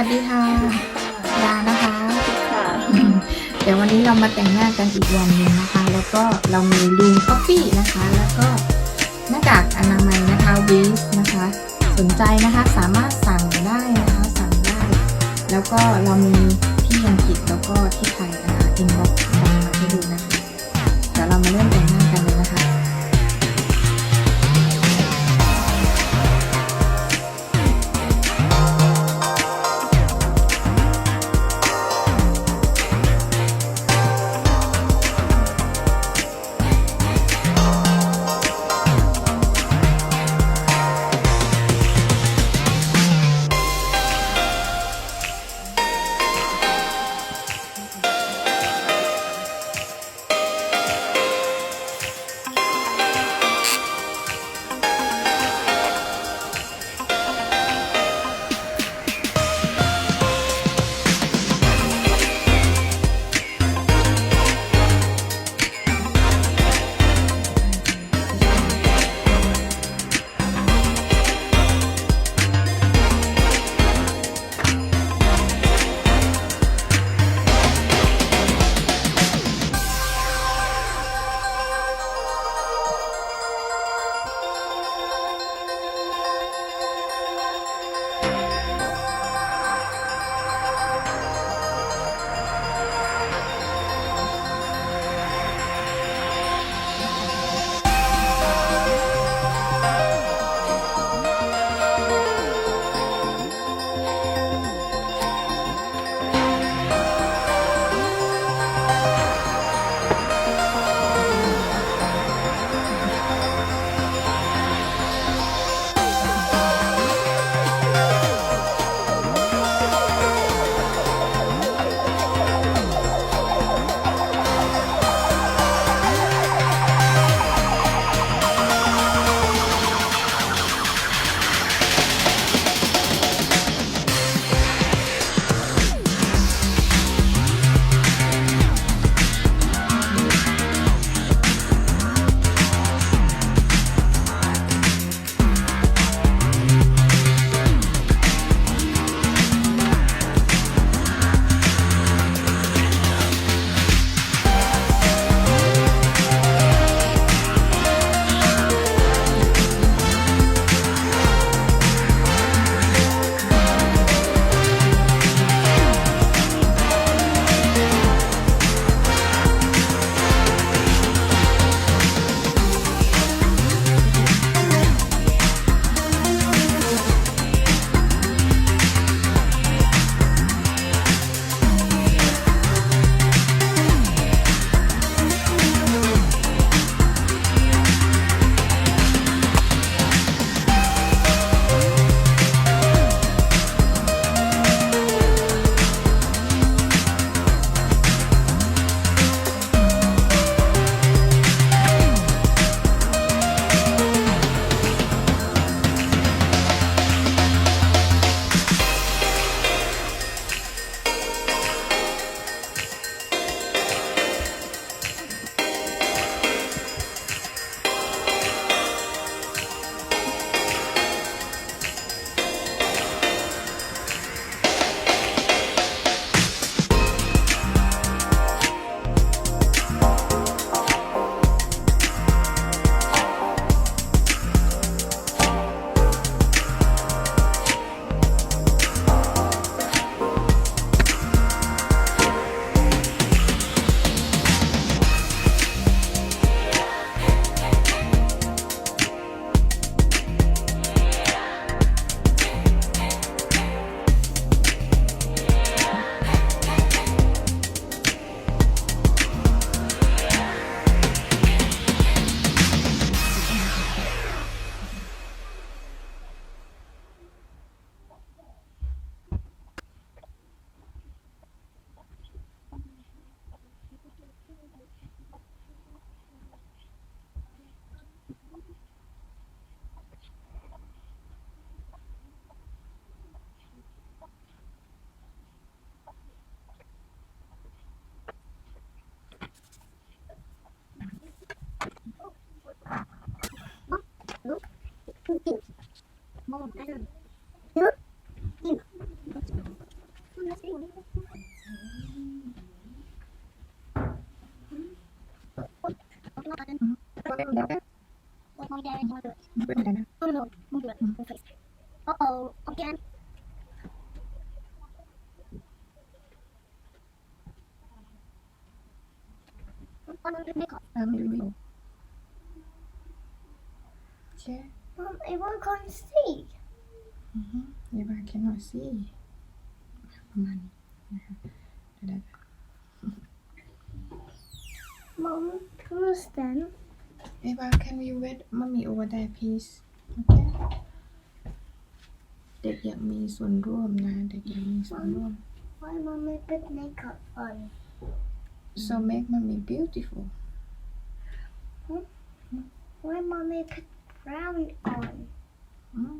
วัสดีค่ะดานะคะค่ะเดี๋ยววันนี้เรามาแต่งหน้ากันอีกวันหนึ่งนะคะ แล้วก็เรามีลูมคอฟฟี่นะคะ แล้วก็หน้ากากอนามัยนะคะวีสนะคะ สนใจนะคะสามารถสั่งได้นะคะ สั่งได้ แล้วก็เรามีที่อังกฤษแล้วก็ที่ไทย Uh oh, again. Um, yeah. Mom, everyone can't see. Mm-hmm. Everyone cannot see. ประมาณนี้นะคะเดี๋ยวได้ Mom, who's then? Eva can we wait mommy over there please okay เด็กอยากมีส่วนร่วมนะเด็กอยากมีส่วนร่วม Why mommy put makeup on? so make mommy beautiful Why mommy put brown on? อืม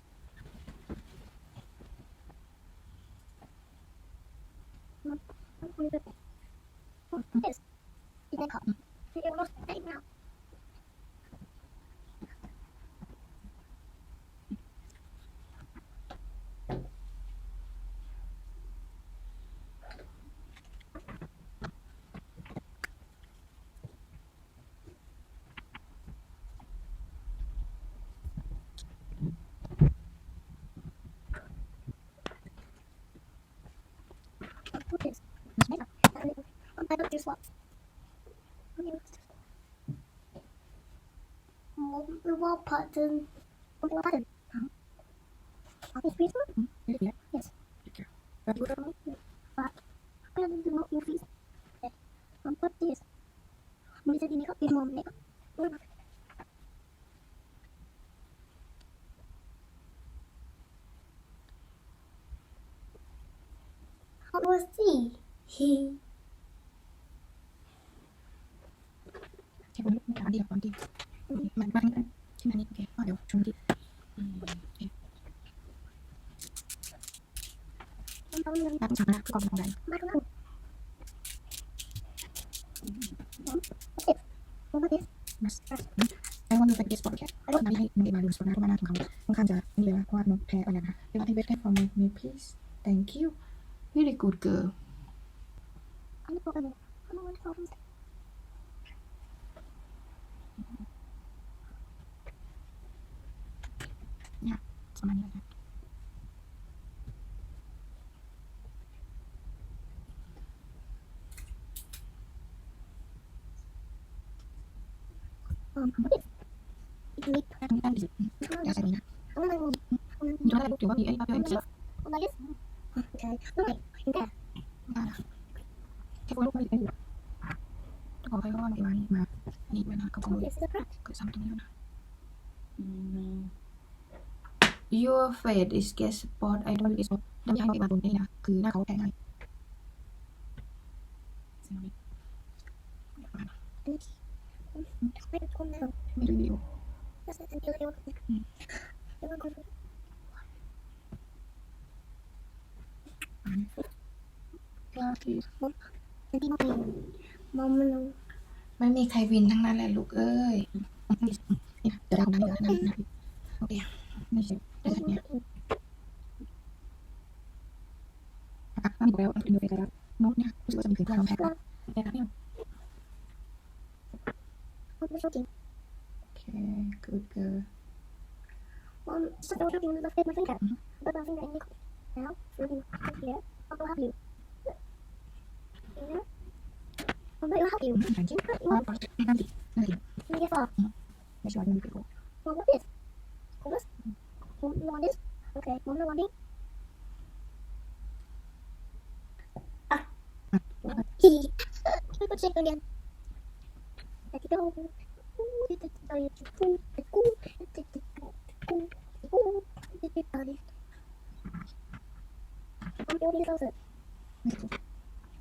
これで。うん。で、いいね。下ろし、I don't use what. The wall button. The wall button. Are you freezing? mm, beautiful yeah Yes. Thank you Got you for me I'm gonna do not freeze. Okay. Um, what this? You makeup is more makeup. How was he? He. แ ค่คนลูกค้าดีกับคนดีมันมากนิดนึงชิ้นอันนี้โอเคก็เดี๋ยวชมดีอืมโอเค I'm going to ตาต้องช้านะคือกองของใด Microphone. What about this? มัสไอ้วันนี้เป็นเกสต์บอร์ดแค่ไอ้วันนี้ให้น้องเอมาดูสปอร์ตนะเพราะว่าหน้าของเขาค่อนข้างจะนี่เลยนะเพราะว่าน้องแพ้อะไรนะคะเดี๋ยวให้เบสแค่ for me me please thank you very good girl いや、つまみ Mm-hmm. your face is get spot idol is ด้านย้ายมาตรงนี้นะ คือหน้าเขาแต่งไงไม่ได้คนแล้ไม่ได้วิวก็จะเดียวยวเมไม่มีใครวินทั้งนั้นแหละลูกเอ้ยเดี๋ยวเราดังเดี๋ยวดังนะโอเคไม่ใช่ rasanya kakak kami gue untuk dinilai kayak maunya terus gue mikir kalau mereka ya kami oke my finger. In your now, through here, I will help you. Yeah. But it will help you. Thank you. But it won't. Thank you. Thank you. Thank you. Thank you. Thank you. Thank you. Thank you. Thank you. Thank you. Thank you. Thank you. Thank you. 物です。Okay, 物割り。あ、いい。中国人が。だけど、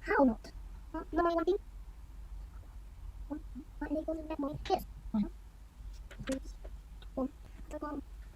How not? No, I want it. I need to make my kiss.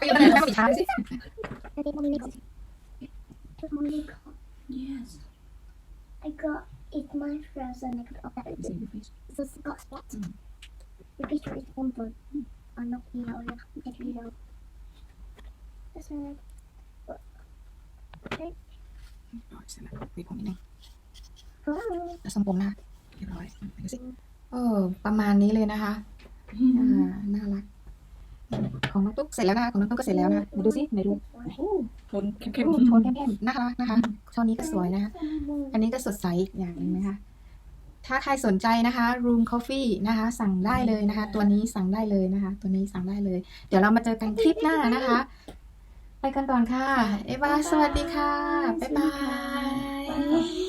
เขาอยู่ไหนแล้วอีกทาสิ and the mommy makes. it. mommy make. Yes. I got it my friends and I got up that. See your face. So it's got spot. The picture is one for. I'm not here. I'll get you out. That's alright. Okay. เสร็จแล้วปิดผมนิดนึง Oh. แล้วทรงผมหน้าเรียบร้อยดูสิเออ ประมาณนี้เลยนะคะ อ่า น่ารัก ของน้องตุ๊กเสร็จแล้วนะคะของน้องตุ๊กก็เสร็จแล้วนะคะเดี๋ยวดูสิไหนดูทนเข้มโทนเข้มๆน่ารักนะคะช่อนี้ก็สวยนะคะ อันนี้ก็สดใสอีกอย่างนึงนะคะ ถ้าใครสนใจนะคะ Room Coffee นะคะ สั่งได้เลยนะคะ ตัวนี้สั่งได้เลยนะคะ ตัวนี้สั่งได้เลย เดี๋ยวเรามาเจอกันคลิปหน้านะคะ ไปกันก่อนค่ะ เอวาสวัสดีค่ะ บ๊ายบาย